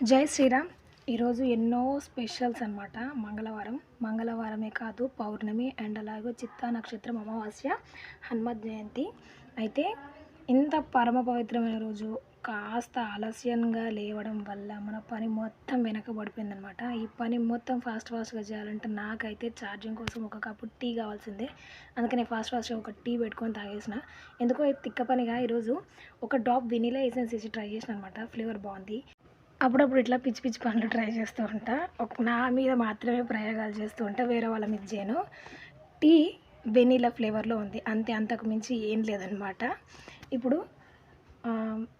జై శ్రీరామ్. ఈరోజు ఎన్నో స్పెషల్స్ అనమాట మంగళవారం. మంగళవారమే కాదు పౌర్ణమి అండ్ అలాగే చిత్తా నక్షత్రం అమావాస్య హనుమత్ జయంతి. అయితే ఇంత పరమ పవిత్రమైన రోజు కాస్త ఆలస్యంగా లేవడం వల్ల మన పని మొత్తం వెనకబడిపోయిందనమాట ఈ పని మొత్తం ఫాస్ట్ ఫాస్ట్గా చేయాలంటే నాకైతే ఛార్జింగ్ కోసం ఒక కప్పు టీ కావాల్సిందే. అందుకని ఫాస్ట్ ఫాస్ట్గా ఒక టీ పెట్టుకొని తాగేసిన. ఎందుకో తిక్క పనిగా ఈరోజు ఒక డ్రాప్ వెనీలా ఎసెన్స్ వేసి ట్రై చేసిన అనమాట ఫ్లేవర్ బాగుంది. అప్పుడప్పుడు ఇట్లా పిచ్చి పిచ్చి పనులు ట్రై చేస్తూ ఉంటా. ఒక నా మీద మాత్రమే ప్రయోగాలు చేస్తూ ఉంటా. వేరే వాళ్ళ మీద చేయను. టీ వెనీలా ఫ్లేవర్లో ఉంది. అంతే అంతకు మించి ఏం లేదనమాట ఇప్పుడు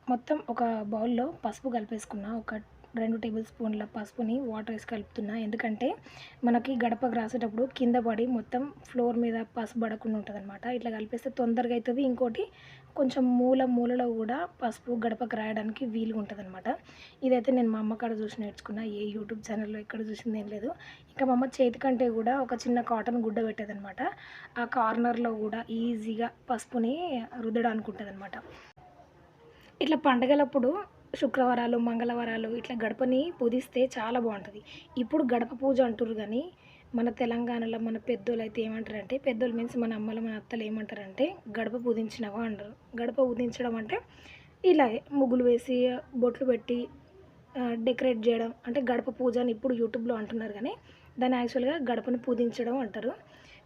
మొత్తం ఒక బౌల్లో పసుపు కలిపేసుకున్న ఒక రెండు టేబుల్ స్పూన్ల పసుపుని వాటర్ వేసి కలుపుతున్నా. ఎందుకంటే మనకి గడపకు రాసేటప్పుడు కింద పడి మొత్తం ఫ్లోర్ మీద పసుపు పడకుండా ఉంటుంది అనమాట ఇట్లా కలిపేస్తే తొందరగా అవుతుంది ఇంకోటి కొంచెం మూల మూలలో కూడా పసుపు గడపకు రాయడానికి వీలుగా ఉంటుంది అనమాట ఇదైతే నేను మా అమ్మ కాడ చూసి నేర్చుకున్నా. ఏ యూట్యూబ్ ఛానల్లో ఎక్కడ చూసింది ఏం లేదు. ఇంకా మా అమ్మ చేతి కంటే కూడా ఒక చిన్న కాటన్ గుడ్డ పెట్టేదనమాట ఆ కార్నర్లో కూడా ఈజీగా పసుపుని రుద్దడానికి ఉంటుంది అనమాట ఇట్లా పండగలప్పుడు శుక్రవారాలు మంగళవారాలు ఇట్లా గడపని పూజిస్తే చాలా బాగుంటుంది. ఇప్పుడు గడప పూజ అంటారు కానీ మన తెలంగాణలో మన పెద్దోళ్ళు అయితే ఏమంటారంటే పెద్దోళ్ళు మీన్స్ మన అమ్మలు మన అత్తలు ఏమంటారంటే గడప పూజించినవా అంటారు. గడప పూజించడం అంటే ఇలాగే ముగ్గులు వేసి బొట్లు పెట్టి డెకరేట్ చేయడం. అంటే గడప పూజ అని ఇప్పుడు యూట్యూబ్లో అంటున్నారు కానీ దాన్ని యాక్చువల్గా గడపను పూజించడం అంటారు.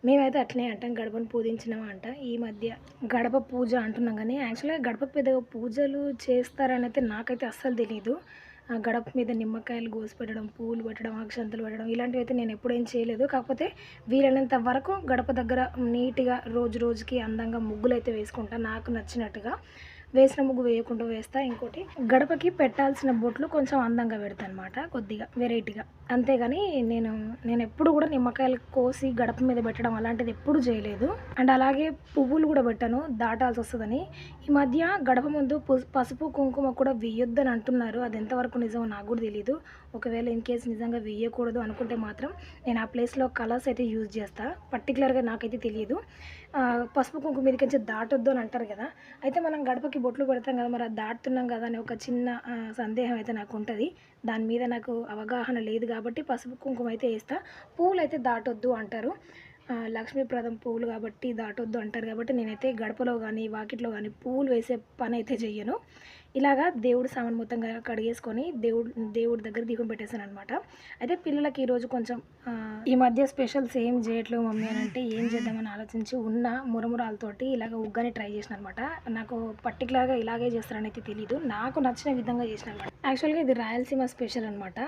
మేమైతే అట్లనే అంటాం గడపను పూజించినాం అంట ఈ మధ్య గడప పూజ అంటున్నాం కానీ యాక్చువల్గా గడప పెద్దగా పూజలు చేస్తారని అయితే నాకైతే అస్సలు తెలియదు ఆ గడప మీద నిమ్మకాయలు కోసి పెట్టడం పూలు పెట్టడం అక్షంతలు పెట్టడం ఇలాంటివి అయితే నేను ఎప్పుడేం చేయలేదు. కాకపోతే వీలైనంత వరకు గడప దగ్గర నీట్గా రోజు రోజుకి అందంగా ముగ్గులు అయితే వేసుకుంటాను నాకు నచ్చినట్టుగా. వేసిన ముగ్గు వేయకుండా వేస్తా. ఇంకోటి గడపకి పెట్టాల్సిన బొట్లు కొంచెం అందంగా పెడతా అనమాట కొద్దిగా వెరైటీగా. అంతేగాని నేను నేను ఎప్పుడు కూడా నిమ్మకాయలు కోసి గడప మీద పెట్టడం అలాంటిది ఎప్పుడు చేయలేదు. అండ్ అలాగే పువ్వులు కూడా పెట్టాను దాటాల్సి వస్తుందని. ఈ మధ్య గడప ముందు పసుపు కుంకుమ కూడా వేయొద్దని అంటున్నారు. అది ఎంతవరకు నిజమో నాకు కూడా తెలియదు ఒకవేళ ఇన్ కేసు నిజంగా వేయకూడదు అనుకుంటే మాత్రం నేను ఆ ప్లేస్లో కలర్స్ అయితే యూజ్ చేస్తా. పర్టికులర్గా నాకైతే తెలియదు. పసుపు కుంకుమ మీదకి నుంచి దాటొద్దు అని అంటారు కదా. అయితే మనం గడపకి బొట్లు పెడతాం కదా మరి దాటుతున్నాం కదా అని ఒక చిన్న సందేహం అయితే నాకు ఉంటుంది. దాని మీద నాకు అవగాహన లేదు కాబట్టి పసుపు కుంకుమ అయితే వేస్తా. పూలు అయితే దాటొద్దు అంటారు. లక్ష్మీప్రదం పువ్వులు కాబట్టి దాటొద్దు అంటారు కాబట్టి నేనైతే గడపలో కానీ వాకిట్లో కానీ పువ్వులు వేసే పని అయితే చెయ్యను. ఇలాగా దేవుడు సామాన్ మొత్తంగా కడిగేసుకొని దేవుడు దేవుడి దగ్గర దీపం పెట్టేశాను అనమాట అయితే పిల్లలకి ఈరోజు కొంచెం ఈ మధ్య స్పెషల్స్ ఏం చేయట్లేదు మమ్మీ అని అంటే ఏం చేద్దామని ఆలోచించి ఉన్న మురమురాలతోటి ఇలాగ ఉగ్గని ట్రై చేసిన అనమాట నాకు పర్టికులర్గా ఇలాగే చేస్తారని అయితే తెలియదు నాకు నచ్చిన విధంగా చేసిన అనమాట యాక్చువల్గా ఇది రాయలసీమ స్పెషల్ అనమాట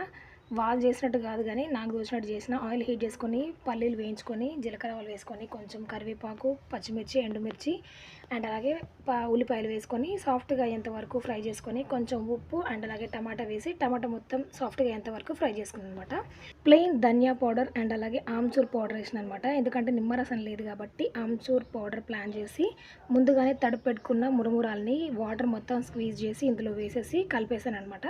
వాళ్ళు చేసినట్టు కాదు కానీ నాకు తోచినట్టు చేసిన ఆయిల్ హీట్ చేసుకొని పల్లీలు వేయించుకొని జీలకర్ర వాళ్ళు వేసుకొని కొంచెం కరివేపాకు పచ్చిమిర్చి ఎండుమిర్చి అండ్ అలాగే ఉల్లిపాయలు వేసుకొని సాఫ్ట్గా అయ్యేంత వరకు ఫ్రై చేసుకొని కొంచెం ఉప్పు అండ్ అలాగే టమాటా వేసి టమాటా మొత్తం సాఫ్ట్గా అయ్యేంత వరకు ఫ్రై చేసుకున్నాను అనమాట ప్లెయిన్ ధనియా పౌడర్ అండ్ అలాగే ఆమ్చూర్ పౌడర్ వేసిన అనమాట ఎందుకంటే నిమ్మరసం లేదు కాబట్టి ఆమ్చూర్ పౌడర్ ప్లాన్ చేసి ముందుగానే తడుపు పెట్టుకున్న మురుమురాల్ని వాటర్ మొత్తం స్క్వీజ్ చేసి ఇందులో వేసేసి కలిపేసాను అనమాట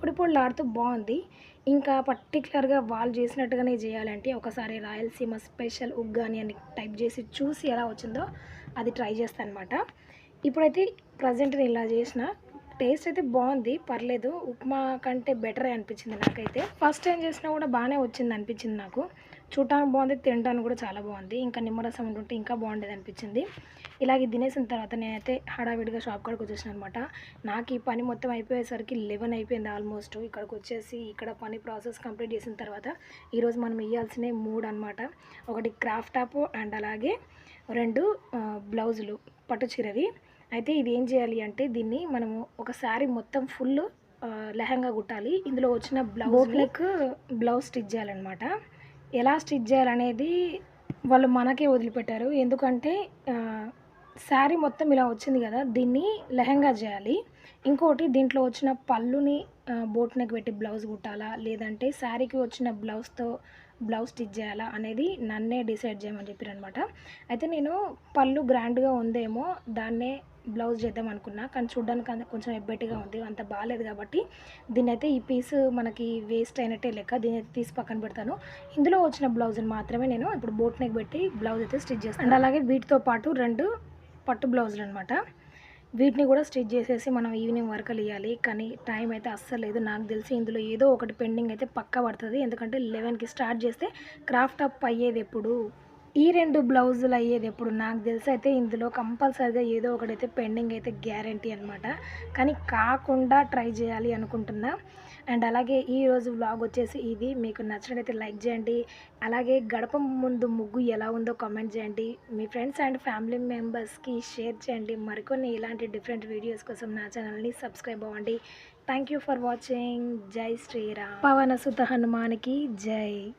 పొడి పొడిలాడుతూ బాగుంది. ఇంకా పర్టికులర్గా వాళ్ళు చేసినట్టుగానే చేయాలంటే ఒకసారి రాయలసీమ స్పెషల్ ఉగ్గాని అని టైప్ చేసి చూసి ఎలా వచ్చిందో అది ట్రై చేస్తాను అనమాట ఇప్పుడైతే ప్రజెంట్ నేను ఇలా చేసిన. టేస్ట్ అయితే బాగుంది పర్లేదు. ఉప్మా కంటే బెటరే అనిపించింది నాకైతే. ఫస్ట్ టైం చేసినా కూడా బాగానే వచ్చింది అనిపించింది నాకు. చూడటానికి బాగుంది తినడానికి కూడా చాలా బాగుంది. ఇంకా నిమ్మరసం ఉంటుంటే ఇంకా బాగుండేది అనిపించింది. ఇలాగే తినేసిన తర్వాత నేనైతే హడావిడిగా షాప్ కాడికి వచ్చేసాను అనమాట నాకు ఈ పని మొత్తం అయిపోయేసరికి లెవెన్ అయిపోయింది ఆల్మోస్ట్ ఇక్కడికి వచ్చేసి ఇక్కడ పని ప్రాసెస్ కంప్లీట్ చేసిన తర్వాత ఈరోజు మనం ఇవ్వాల్సిన మూడు అనమాట ఒకటి క్రాఫ్ట్ టాప్ అండ్ అలాగే రెండు బ్లౌజులు పట్టు చీరవి. అయితే ఇది ఏం చేయాలి అంటే దీన్ని మనము ఒక శారీ మొత్తం ఫుల్ లెహంగా కుట్టాలి. ఇందులో వచ్చిన బ్లౌజ్ నెక్ బ్లౌజ్ స్టిచ్ చేయాలన్నమాట. ఎలా స్టిచ్ చేయాలనేది వాళ్ళు మనకే వదిలిపెట్టారు. ఎందుకంటే శారీ మొత్తం ఇలా వచ్చింది కదా దీన్ని లెహంగా చేయాలి. ఇంకోటి దీంట్లో వచ్చిన పళ్ళుని ఆ, బోట్ నెక్ పెట్టి బ్లౌజ్ కుట్టాలా? లేదంటే శారీకి వచ్చిన బ్లౌజ్తో బ్లౌజ్ స్టిచ్ చేయాలా అనేది నన్నే డిసైడ్ చేయమని చెప్పారు అనమాట అయితే నేను పళ్ళు గ్రాండ్గా ఉందేమో దాన్నే బ్లౌజ్ చేద్దాం అనుకున్నా. కానీ చూడడానికి అంత కొంచెం ఎబ్బెట్టిగా ఉంది అంత బాగాలేదు కాబట్టి దీన్ని అయితే ఈ పీస్ మనకి వేస్ట్ అయినట్టే లెక్క. దీన్ని అయితే తీసి పక్కన పెడతాను. ఇందులో వచ్చిన బ్లౌజ్ని మాత్రమే నేను ఇప్పుడు బోట్ నెక్ పెట్టి బ్లౌజ్ అయితే స్టిచ్ చేస్తాను. అండ్ అలాగే వీటితో పాటు రెండు పట్టు బ్లౌజులు అనమాట వీటిని కూడా స్టిచ్ చేసేసి మనం ఈవినింగ్ వరకు ఇవ్వాలి కానీ టైం అయితే అస్సలు లేదు. నాకు తెలిసి ఇందులో ఏదో ఒకటి పెండింగ్ అయితే పక్కా పడుతుంది. ఎందుకంటే లెవెన్కి స్టార్ట్ చేస్తే క్రాఫ్ట్ అప్ అయ్యేది ఎప్పుడు? ఈ రెండు బ్లౌజులు అయ్యేది ఎప్పుడు? నాకు తెలిసి అయితే ఇందులో కంపల్సరిగా ఏదో ఒకటైతే పెండింగ్ అయితే గ్యారంటీ అనమాట కానీ కాకుండా ట్రై చేయాలి అనుకుంటున్నా. అండ్ అలాగే ఈరోజు వ్లాగ్ వచ్చేసి ఇది. మీకు నచ్చినట్లయితే లైక్ చేయండి. అలాగే గడప ముందు ముగ్గు ఎలా ఉందో కామెంట్ చేయండి. మీ ఫ్రెండ్స్ అండ్ ఫ్యామిలీ మెంబర్స్కి షేర్ చేయండి. మరికొన్ని ఇలాంటి డిఫరెంట్ వీడియోస్ కోసం నా ఛానల్ని సబ్స్క్రైబ్ అవ్వండి. థ్యాంక్ యూ ఫర్ వాచింగ్ జై శ్రీరామ్. పవన సుత హనుమానికి జై.